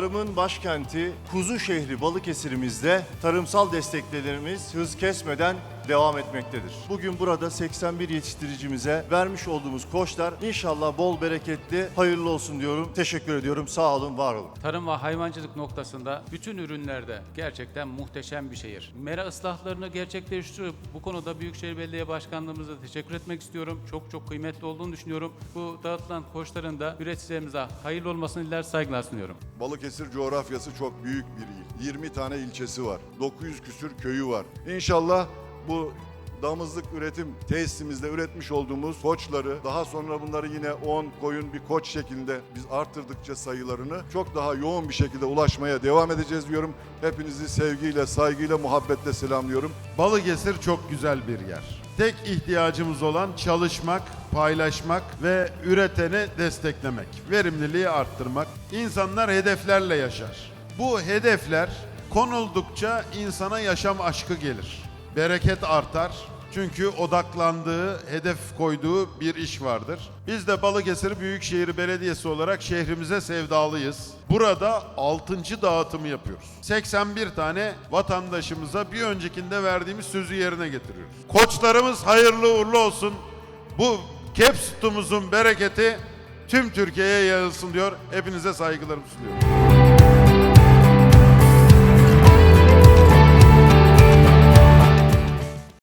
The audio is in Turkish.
tarımın başkenti kuzu şehri Balıkesir'imizde tarımsal desteklerimiz hız kesmeden devam etmektedir. Bugün burada 81 yetiştiricimize vermiş olduğumuz koçlar inşallah bol bereketli, hayırlı olsun diyorum. Teşekkür ediyorum. Sağ olun, var olun. Tarım ve hayvancılık noktasında bütün ürünlerde gerçekten muhteşem bir şehir. Mera ıslahlarını gerçekleştirip bu konuda Büyükşehir Belediye Başkanlığımıza teşekkür etmek istiyorum. Çok çok kıymetli olduğunu düşünüyorum. Bu dağıtılan koçların da üreticilerimize hayırlı olmasını diler saygılar sunuyorum. Balıkesir coğrafyası çok büyük bir il. 20 tane ilçesi var. 900 küsür köyü var. İnşallah bu damızlık üretim tesisimizde üretmiş olduğumuz koçları daha sonra bunları yine 10 koyun bir koç şeklinde biz arttırdıkça sayılarını çok daha yoğun bir şekilde ulaşmaya devam edeceğiz diyorum. Hepinizi sevgiyle, saygıyla, muhabbetle selamlıyorum. Balıkesir çok güzel bir yer. Tek ihtiyacımız olan çalışmak, paylaşmak ve üreteni desteklemek, verimliliği arttırmak. İnsanlar hedeflerle yaşar. Bu hedefler konuldukça insana yaşam aşkı gelir. Bereket artar. Çünkü odaklandığı, hedef koyduğu bir iş vardır. Biz de Balıkesir Büyükşehir Belediyesi olarak şehrimize sevdalıyız. Burada 6. dağıtımı yapıyoruz. 81 tane vatandaşımıza bir öncekinde verdiğimiz sözü yerine getiriyoruz. Koçlarımız hayırlı uğurlu olsun. Bu kep sütumuzun bereketi tüm Türkiye'ye yayılsın diyor. Hepinize saygılarımı sunuyorum.